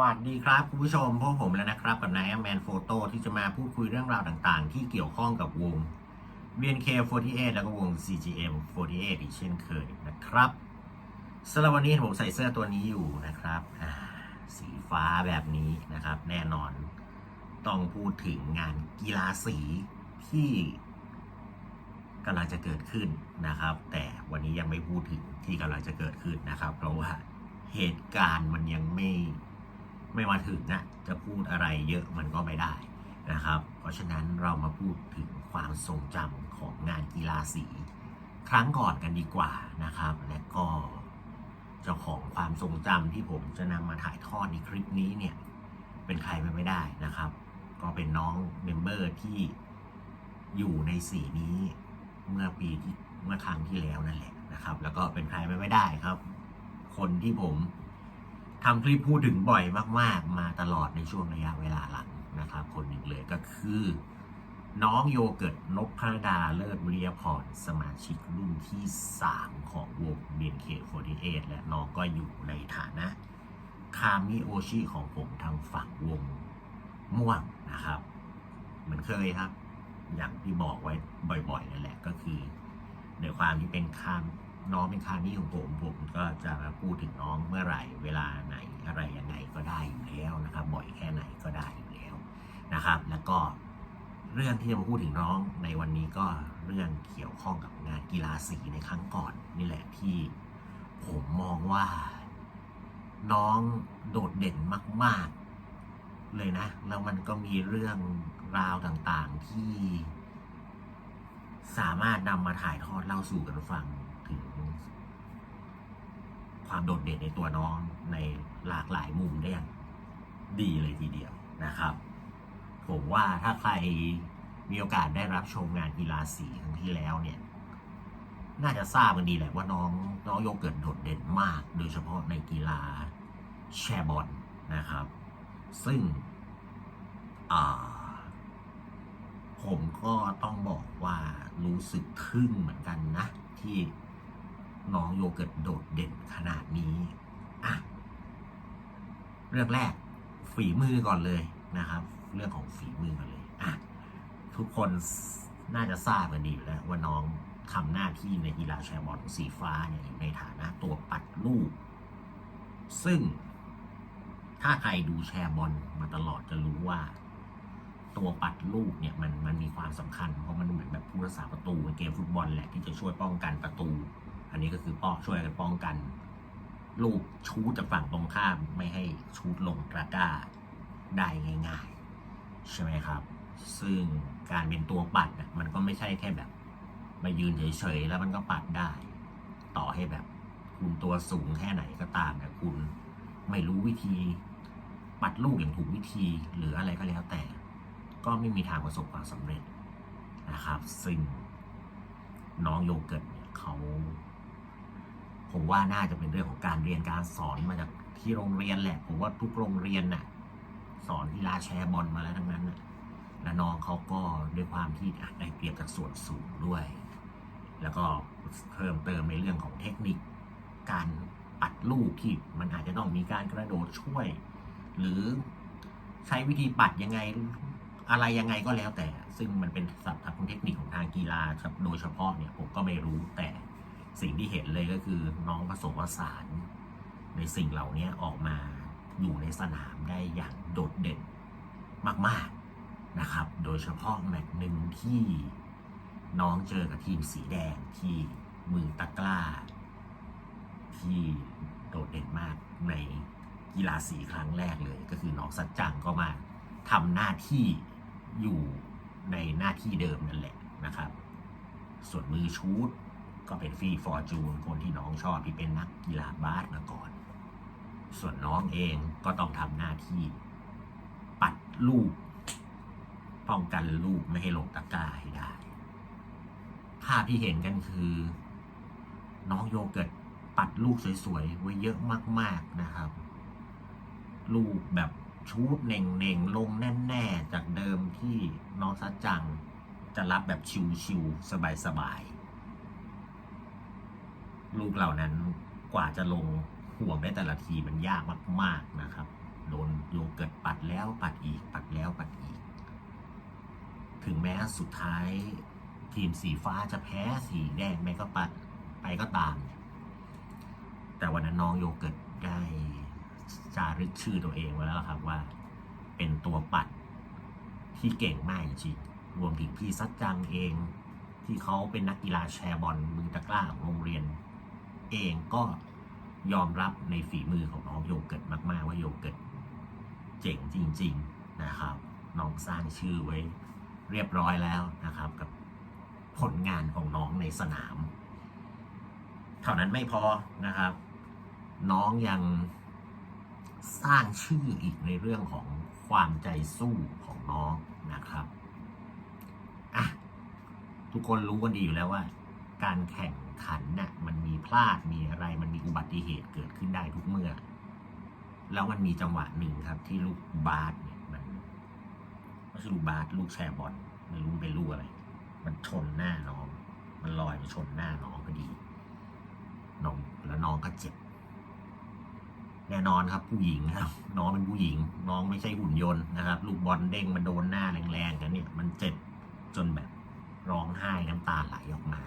วัสดีครับคุณผู้ชมพวกผมแล้วนะครับกับนายแมนโฟโต้ที่จะมาพูดคุยเรื่องราวต่างๆ ที่เกี่ยวข้องกับวง BNK48 แล้วก็วง CGM48 อีกเช่นเคยนะครับสำหรับวันนี้ผมใส่เสื้อตัวนี้อยู่นะครับสีฟ้าแบบนี้นะครับ แน่นอนต้องพูดถึงงานกีฬาสีที่กำลังจะเกิดขึ้นนะครับ แต่วันนี้ยังไม่พูดถึงที่กำลังจะเกิดขึ้นนะครับ เพราะว่าเหตุการณ์มันยังไม่ ไม่มาถึงนะจะพูดอะไรเยอะมันก็ไม่ได้นะครับ เพราะฉะนั้นเรามาพูดถึงความทรงจำของงานกีฬาสีครั้งก่อนกันดีกว่านะครับ และก็เจ้าของความทรงจำที่ผมจะนำมาถ่ายทอดในคลิปนี้เนี่ยเป็นใครไปไม่ได้นะครับ ก็เป็นน้องเมมเบอร์ที่อยู่ในสีนี้เมื่อปีที่เมื่อครั้งที่แล้วนั่นแหละนะครับ แล้วก็เป็นใครไปไม่ได้ครับ คนที่ผม ทำคลิปพูดถึงบ่อยมาก ๆ มาตลอดในช่วงระยะเวลาหลังนะครับ คนหนึ่งเลยก็คือ น้องโยเกิร์ตนพพรดาเลิศวิริยพรสมาชิกรุ่นที่ 3 ของวง BNK48 และน้องก็อยู่ในฐานะคามิโอชิของผมทางฝั่งวงม่วงนะครับ เหมือนเคยครับ อย่างที่บอกไว้บ่อยๆนั่นแหละก็คือในความที่เป็นคาม น้องเป็นคามิของผม ผมก็จะมาพูดถึงน้องเมื่อไหร่ เวลาไหนอะไรยังไงก็ได้อยู่แล้วนะครับบ่อยแค่ไหนก็ได้อยู่แล้วนะครับ แล้วก็เรื่องที่จะมาพูดถึงน้องในวันนี้ก็เรื่องเกี่ยวข้องกับงานกีฬาสีในครั้งก่อนนี่แหละที่ผมมองว่า น้องโดดเด่นมาก ๆ เลยนะ แล้วมันก็มีเรื่องราวต่างๆที่สามารถนำมาถ่ายทอดเล่าสู่กันฟัง ความโดดเด่นในตัวน้องในหลากหลายมุมได้อย่างดีเลยทีเดียวนะครับ ผมว่าถ้าใครมีโอกาสได้รับชมงานกีฬาสีครั้งที่แล้วเนี่ย น่าจะทราบกันดีแหละว่าน้องน้องโยเกิร์ตโดดเด่นมาก โดยเฉพาะในกีฬาแชร์บอลนะครับ ซึ่งผมก็ต้องบอกว่ารู้สึกทึ่งเหมือนกันนะ ที่ น้องโยเกิร์ตโดดเด่นขนาดนี้อะเรื่องแรกฝีมือก่อนเลยนะครับ เรื่องของฝีมือก่อนเลยอะทุกคนน่าจะทราบกันดีอยู่แล้วว่าน้องทำหน้าที่ในกีฬาแชร์บอลสีฟ้าเนี่ยในฐานะตัวปัดลูก ซึ่งถ้าใครดูแชร์บอลมาตลอดจะรู้ว่า ตัวปัดลูกเนี่ยมันมันมีความสำคัญ เพราะมันเหมือนแบบผู้รักษาประตูในเกมฟุตบอลแหละที่จะช่วยป้องกันประตู อันนี้ก็คือป้องช่วยกันป้องกัน ลูกชูดจากฝั่งตรงข้ามไม่ให้ชูดลงตะกร้าได้ง่าย ๆ ใช่ไหมครับ ซึ่งการเป็นตัวปัดนะมันก็ไม่ใช่แค่แบบ มายืนเฉยๆแล้วมันก็ปัดได้ ต่อให้แบบ คุณตัวสูงแค่ไหนก็ตามแต่คุณไม่รู้วิธี ปัดลูกอย่างถูกวิธีหรืออะไรก็แล้วแต่ ก็ไม่มีทางประสบความสำเร็จนะครับ ซึ่งน้องโยเกิร์ตเนี่ยเขา ผมว่าน่าจะเป็นเรื่องของการเรียนการสอนมาจากที่โรงเรียนแหละ ผมว่าทุกโรงเรียนน่ะ สอนกีฬาแชร์บอลมาแล้วทั้งนั้นน่ะและน้องเขาก็ด้วยความที่อะได้เปรียบจากส่วนสูงด้วย แล้วก็เพิ่มเติมในเรื่องของเทคนิค การปัดลูกที่มันอาจจะต้องมีการกระโดดช่วย หรือใช้วิธีปัดยังไงอะไรยังไงก็แล้วแต่ ซึ่งมันเป็นศัพท์ทางเทคนิคของทางกีฬาโดยเฉพาะเนี่ยผมก็ไม่รู้แต่ สิ่งที่เห็นเลยก็คือน้องผสมผสานในสิ่งเหล่านี้ออกมาอยู่ในสนามได้อย่างโดดเด่นมากๆนะครับ โดยเฉพาะแมตช์หนึ่งที่น้องเจอกับทีมสีแดงที่มือตะกร้า ที่โดดเด่นมากในกีฬาสีครั้งแรกเลย ก็คือน้องสัจจังก็มาทำหน้าที่อยู่ในหน้าที่เดิมนั่นแหละนะครับ ส่วนมือชูด ก็เป็นฟรีฟอร์จูนคนที่น้องชอบที่เป็นนักกีฬาบาสมาก่อน ส่วนน้องเองก็ต้องทำหน้าที่ ปัดลูก ป้องกันลูกไม่ให้ลงตะกร้าให้ได้ ภาพที่เห็นกันคือ น้องโยเกิร์ตปัดลูกสวยๆ ไว้เยอะมาก ๆนะครับ ลูกแบบชูดเน่งๆ ลงแน่ ๆ จากเดิมที่น้องซัดจังจะรับแบบชิวๆสบายๆ ลูกเหล่านั้นกว่าจะลงห่วงได้แต่ละทีมันยากมาก ๆนะครับ โดนโยเกิร์ตปัดแล้วปัดอีก ปัดแล้วปัดอีก ถึงแม้สุดท้ายทีมสีฟ้าจะแพ้สีแดงไปก็ปัดไปก็ตาม แต่วันนั้นน้องโยเกิร์ตได้จารึกชื่อตัวเองไว้แล้วครับว่า เป็นตัวปัดที่เก่งมากจริงรวมถึงพี่ซัดจังเองที่เขาเป็นนักกีฬาแชร์บอลมือตะกร้าของโรงเรียน เองก็ยอมรับในฝีมือของน้องโยเกิร์ตมาก ๆ ว่าโยเกิร์ตเจ๋งจริง ๆนะครับ น้องสร้างชื่อไว้เรียบร้อยแล้วนะครับ กับผลงานของน้องในสนาม เท่านั้นไม่พอนะครับ น้องยังสร้างชื่ออีกในเรื่องของความใจสู้ของน้องนะครับอะทุกคนรู้กันดีอยู่แล้วว่า การแข่ง ขันน่ะมันมีพลาดมีอะไรมันมีอุบัติเหตุเกิดขึ้นได้ทุกเมื่อ แล้วมันมีจังหวะหนึ่งครับ ที่ลูกบาสเนี่ยมันไม่ใช่ลูกบาสลูกแชร์บอลไม่รู้เป็นลูกอะไร มันชนหน้าน้อง มันลอยไปชนหน้าน้องพอดีน้องแล้วน้องก็เจ็บแน่นอนครับผู้หญิงครับ น้องเป็นผู้หญิง น้องไม่ใช่หุ่นยนต์นะครับ ลูกบอลเด้งมาโดนหน้าแรงๆกันเนี่ย มันเจ็บจนแบบร้องไห้น้ำตาไหลออกมา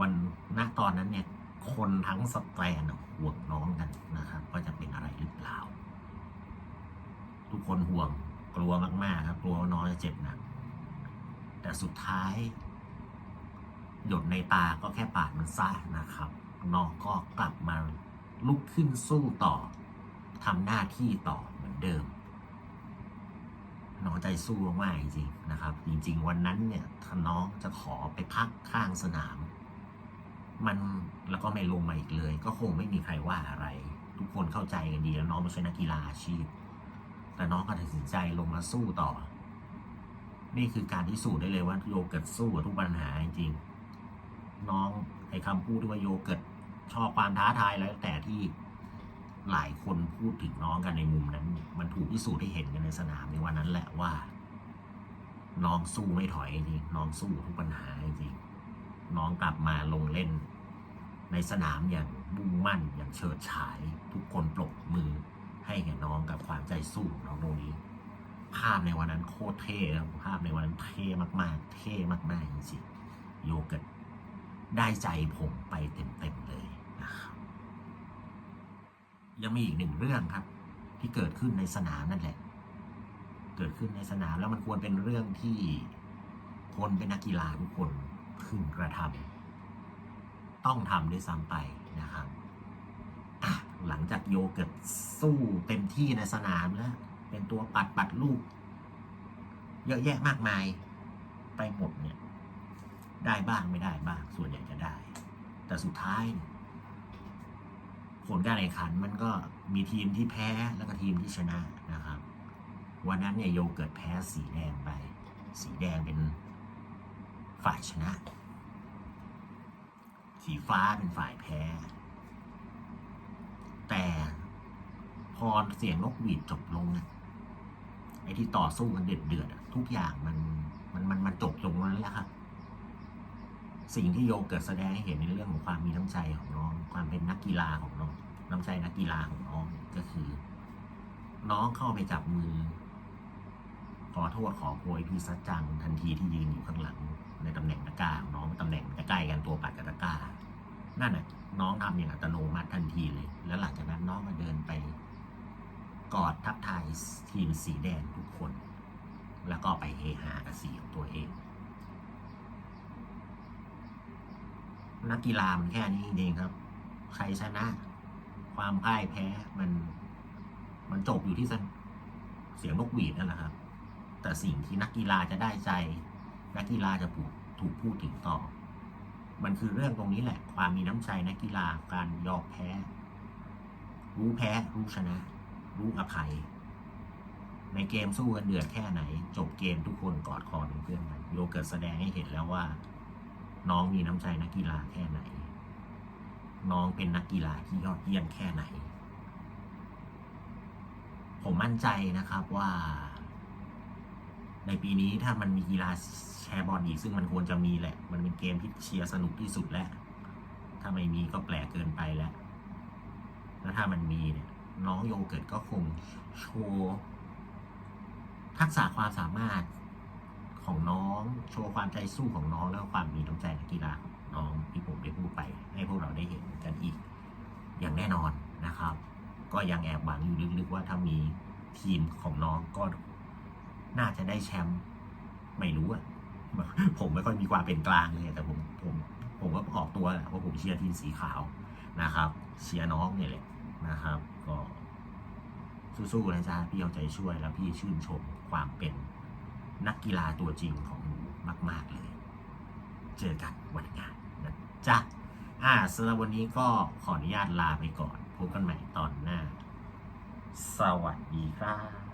วันณตอนนั้นเนี่ยคนทั้งสแตนห่วงน้องกันนะครับว่าจะเป็นอะไรหรือเปล่า ทุกคนห่วงกลัวมากๆครับกลัวน้องจะเจ็บหนักแต่สุดท้าย หยดในตาก็แค่ปาดมันซะนะครับ น้องก็กลับมาลุกขึ้นสู้ต่อทำหน้าที่ต่อเหมือนเดิม น้องใจสู้มากจริงๆนะครับ จริงๆ วันนั้นเนี่ยถ้าน้องจะขอไปพักข้างสนาม มันแล้วก็ไม่ลงมาอีกเลย ก็คงไม่มีใครว่าอะไร ทุกคนเข้าใจกันดีแล้วน้องไม่ใช่นักกีฬาอาชีพ แต่น้องก็ตัดสินใจลงมาสู้ต่อ นี่คือการที่สูจน์ได้เลยว่าโยเกิร์ตสู้กับทุกปัญหาจริงๆน้องไอ้คำพูดที่ว่าโยเกิร์ตชอบความท้าทายแล้วแต่ที่หลายคนพูดถึงน้องกันในมุมนั้น มันถูกพิสูจน์ให้เห็นกันในสนามในวันนั้นแหละว่า น้องสู้ไม่ถอยจริงน้องสู้ทุกปัญหาจริง น้องกลับมาลงเล่น ในสนามอย่างมุ่งมั่นอย่างเฉิดฉาย ทุกคนปรบมือให้แก่น้องกับความใจสู้ของน้องตรงนี้ ภาพในวันนั้นโคตรเท่นะภาพในวันนั้นเท่มากๆ เท่มากๆจริงๆโยเกิร์ตได้ใจผมไปเต็มๆเลยนะครับยังมีอีกหนึ่งเรื่องครับ ที่เกิดขึ้นในสนามนั่นแหละ เกิดขึ้นในสนามแล้วมันควรเป็นเรื่องที่คนเป็นนักกีฬาทุกคน พึงกระทำต้องทำด้วยซ้ำไปนะครับหลังจากโยเกิร์ตสู้เต็มที่ในสนามแล้ว เป็นตัวปัดปัดลูก เยอะแยะมากมาย ไปหมดเนี่ย ได้บ้างไม่ได้บ้าง ส่วนใหญ่จะได้ แต่สุดท้าย ผลการแข่งขันมันก็มีทีมที่แพ้แล้วก็ทีมที่ชนะนะครับ วันนั้นเนี่ยโยเกิร์ตแพ้สีแดงไป สีแดงเป็น ฝ่ายชนะ สีฟ้าเป็นฝ่ายแพ้ แต่พอเสียงนกหวีดจบลงอะไอ้ที่ต่อสู้กันเดือดเดือดอะทุกอย่างมันมันมันมันจบลงนั้นแล้วครับสิ่งที่โยเกิร์ตแสดงให้เห็นในเรื่องของความมีน้ำใจของน้อง ความเป็นนักกีฬาของน้อง น้ำใจนักกีฬาของน้องก็คือ น้องเข้าไปจับมือ ขอโทษขอโพยพี่ซัดจังทันทีที่ยืนอยู่ข้างหลัง ในตำแหน่งตะกร้าของน้องตำแหน่งใกล้ๆกันตัวปัดกับตะกร้านั่นน่ะน้องทำอย่างอัตโนมัติทันทีเลย แล้วหลังจากนั้นน้องก็เดินไป กอดทักทายทีมสีแดงทุกคน แล้วก็ไปเฮฮากับสีของตัวเอง นักกีฬามันแค่นี้เองครับ ใครชนะ ความพ่ายแพ้มัน มันจบอยู่ที่เสียงนกหวีดนั่นแหละครับ แต่สิ่งที่นักกีฬาจะได้ใจ นักกีฬาจะถูกถูกพูดถึงต่อ มันคือเรื่องตรงนี้แหละ ความมีน้ำใจนักกีฬาการยอมแพ้ รู้แพ้ รู้ชนะ รู้อภัย ในเกมสู้กันเดือดแค่ไหน จบเกมทุกคนกอดคอเป็นเพื่อนกันโยเกิร์ตแสดงให้เห็นแล้วว่า น้องมีน้ำใจนักกีฬาแค่ไหน น้องเป็นนักกีฬาที่ยอดเยี่ยมแค่ไหน ผมมั่นใจนะครับว่า ในปีนี้ถ้ามันมีกีฬาแชร์บอลอีกซึ่งมันควรจะมีแหละ มันเป็นเกมที่เชียร์สนุกที่สุดแล้วถ้าไม่มีก็แปลกเกินไปแล้ว แล้วถ้ามันมีเนี่ยน้องโยเกิร์ตก็คงโชว์ทักษะความสามารถของน้อง โชว์ความใจสู้ของน้องแล้วความมีน้ำใจนักกีฬาของน้องที่ผมได้พูดไป ให้พวกเราได้เห็นกันอีก อย่างแน่นอนนะครับ ก็ยังแอบหวังอยู่ลึกๆว่าถ้ามีทีมของน้องก็ น่าจะได้แชมป์ไม่รู้อะผมไม่ค่อยมีความเป็นกลางเลยแต่ผมผมผมก็ออกตัวแหละว่าผมเชียร์ทีมสีขาวนะครับเชียร์น้องเนี่ยแหละนะครับ ก็สู้ๆนะจ๊ะพี่เอาใจช่วยแล้วพี่ชื่นชมความเป็นนักกีฬาตัวจริงของหนูมาก ๆเลย เจอกันวันงานนะจ๊ะอ่าสำหรับวันนี้ก็ขออนุญาตลาไปก่อนพบกันใหม่ตอนหน้า สวัสดีครับ